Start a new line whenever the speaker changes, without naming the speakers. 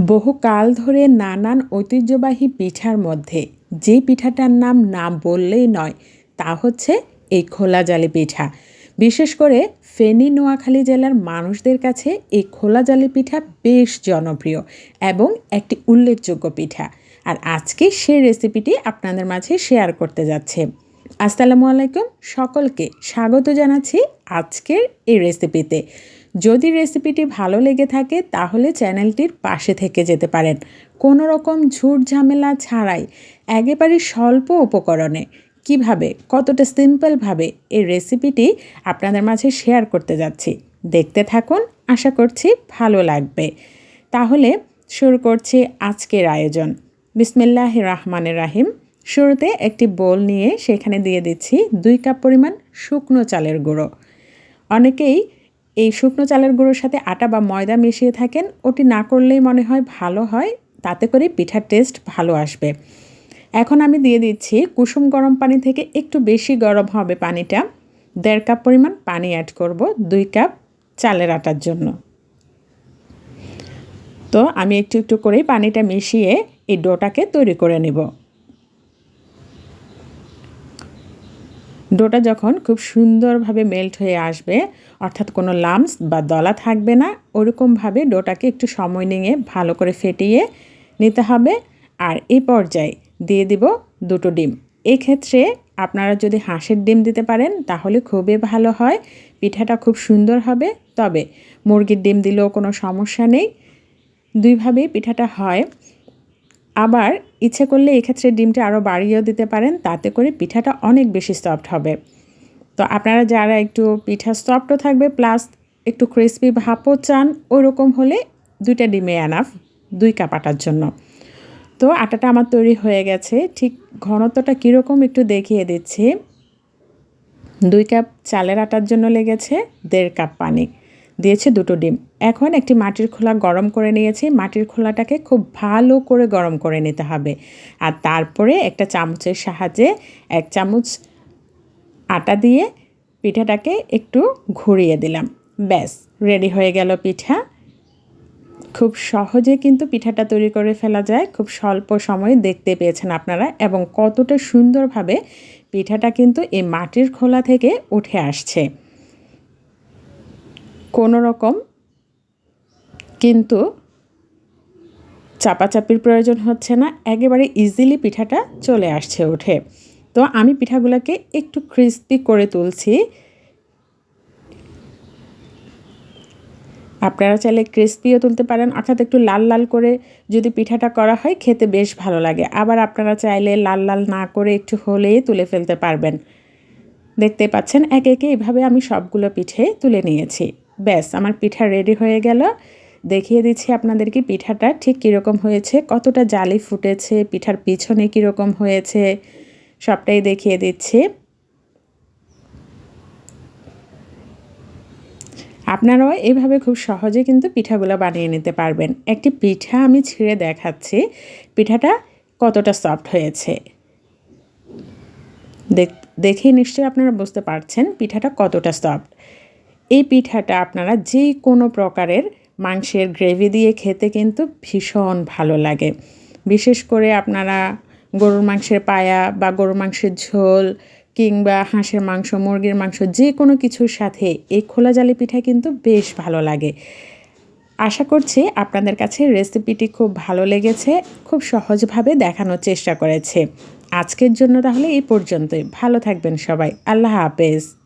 বহুকাল ধরে নানান ঐতিহ্যবাহী পিঠার মধ্যে, যে পিঠাটার নাম না বললেই নয়, তা হচ্ছে এই খোলা জালি পিঠা। বিশেষ করে ফেনী নোয়াখালী জেলার মানুষদের কাছে এই খোলা জালি পিঠা বেশ জনপ্রিয় এবং একটি উল্লেখযোগ্য পিঠা। আর আজকে সেই রেসিপিটি আপনাদের মাঝে শেয়ার করতে যাচ্ছে। আসসালামু আলাইকুম। সকলকে স্বাগত জানাচ্ছি আজকের এই রেসিপিতে। যদি রেসিপিটি ভালো লেগে থাকে, তাহলে চ্যানেলটির পাশে থেকে যেতে পারেন। কোনো রকম ঝুট ঝামেলা ছাড়াই একেবারে স্বল্প উপকরণে কীভাবে, কতটা সিম্পলভাবে এই রেসিপিটি আপনাদের মাঝে শেয়ার করতে যাচ্ছি, দেখতে থাকুন, আশা করছি ভালো লাগবে। তাহলে শুরু করছি আজকের আয়োজন। বিসমিল্লাহ রহমানের রাহিম। শুরুতে একটি বোল নিয়ে সেখানে দিয়ে দিচ্ছি দুই কাপ পরিমাণ শুকনো চালের গুঁড়ো। অনেকেই এই শুকনো চালের গুঁড়োর সাথে আটা বা ময়দা মিশিয়ে থাকেন, ওটি না করলেই মনে হয় ভালো হয়, তাতে করে পিঠার টেস্ট ভালো আসবে। এখন আমি দিয়ে দিচ্ছি কুসুম গরম পানি থেকে একটু বেশি গরম হবে পানিটা। দেড় কাপ পরিমাণ পানি অ্যাড করব দুই কাপ চালের আটার জন্য। তো আমি একটু একটু করেই পানিটা মিশিয়ে এই ডোটাকে তৈরি করে নেব। ডোটা যখন খুব সুন্দরভাবে মেল্ট হয়ে আসবে, অর্থাৎ কোনো লামস বা দলা থাকবে না, ওরকমভাবে ডোটাকে একটু সময় নিয়ে ভালো করে ফেটিয়ে নিতে হবে। আর এই পর্যায়ে দিয়ে দিব দুটো ডিম। এক্ষেত্রে আপনারা যদি হাঁসের ডিম দিতে পারেন, তাহলে খুবই ভালো হয়। পিঠাটা খুব সুন্দর হবে। তবে মুরগির ডিম দিলেও কোনো সমস্যা নেই। দুইভাবেই পিঠাটা হয়। আবার ইচ্ছে করলে এক্ষেত্রে ডিমটা আরও বাড়িয়েও দিতে পারেন, তাতে করে পিঠাটা অনেক বেশি সফট হবে। তো আপনারা যারা একটু পিঠা সফটও থাকবে প্লাস একটু ক্রিসপি ভাপও চান ওরকম হলে দুইটা ডিমে আনাফ দুই কাপ আটার জন্য। তো আটাটা আমার তৈরি হয়ে গেছে, ঠিক ঘনত্বটা কীরকম একটু দেখিয়ে দিচ্ছি। দুই কাপ চালের আটার জন্য লেগেছে, দেড় কাপ পানি। দিয়েছে দুটো ডিম। এখন একটি মাটির খোলা গরম করে নিয়েছি। মাটির খোলাটাকে খুব ভালো করে গরম করে নিতে হবে। আর তারপরে একটা চামচের সাহায্যে এক চামচ আটা দিয়ে পিঠাটাকে একটু ঘুরিয়ে দিলাম। ব্যাস, রেডি হয়ে গেল পিঠা। খুব সহজে কিন্তু পিঠাটা তৈরি করে ফেলা যায়। খুব স্বল্প সময়ে দেখতে পেয়েছেন আপনারা এবং কতটা সুন্দরভাবে পিঠাটা কিন্তু এই মাটির খোলা থেকে উঠে আসছে। রকম, কিন্তু চাপাচাপির প্রয়োজন হচ্ছে না। একেবারে ইজিলি পিঠাটা চলে আসছে ওঠে। তো আমি পিঠাগুলোকে একটু ক্রিস্পি করে তুলছি। আপনারা চাইলে ক্রিস্পিও তুলতে পারেন, অর্থাৎ একটু লাল লাল করে যদি পিঠাটা করা হয়, খেতে বেশ ভালো লাগে। আবার আপনারা চাইলে লাল লাল না করে একটু হলেই তুলে ফেলতে পারবেন। দেখতে পাচ্ছেন, একে একে এভাবে আমি সবগুলো পিঠে তুলে নিয়েছি। ব্যাস, আমার পিঠা রেডি হয়ে গেল। দেখিয়ে দিচ্ছি আপনাদেরকে পিঠাটা ঠিক কীরকম হয়েছে, কতটা জালি ফুটেছে, পিঠার পিছনে কীরকম হয়েছে, সবটাই দেখিয়ে দিচ্ছি। আপনারাও এভাবে খুব সহজে কিন্তু পিঠাগুলো বানিয়ে নিতে পারবেন। একটি পিঠা আমি ছিঁড়ে দেখাচ্ছি, পিঠাটা কতটা সফট হয়েছে। দেখে নিশ্চয়ই আপনারা বুঝতে পারছেন, পিঠাটা কতটা সফট এই পিঠাটা আপনারা যে কোনো প্রকারের মাংসের গ্রেভি দিয়ে খেতে কিন্তু ভীষণ ভালো লাগে। বিশেষ করে আপনারা গরুর মাংসের পায়া বা গরুর মাংসের ঝোল কিংবা হাঁসের মাংস, মুরগির মাংস যে কোনো কিছুর সাথে এই খোলা জালি পিঠা কিন্তু বেশ ভালো লাগে। আশা করছি আপনাদের কাছে রেসিপিটি খুব ভালো লেগেছে, খুব সহজভাবে দেখানোর চেষ্টা করেছে। আজকের জন্য তাহলে এই পর্যন্তই। ভালো থাকবেন সবাই। আল্লাহ হাফেজ।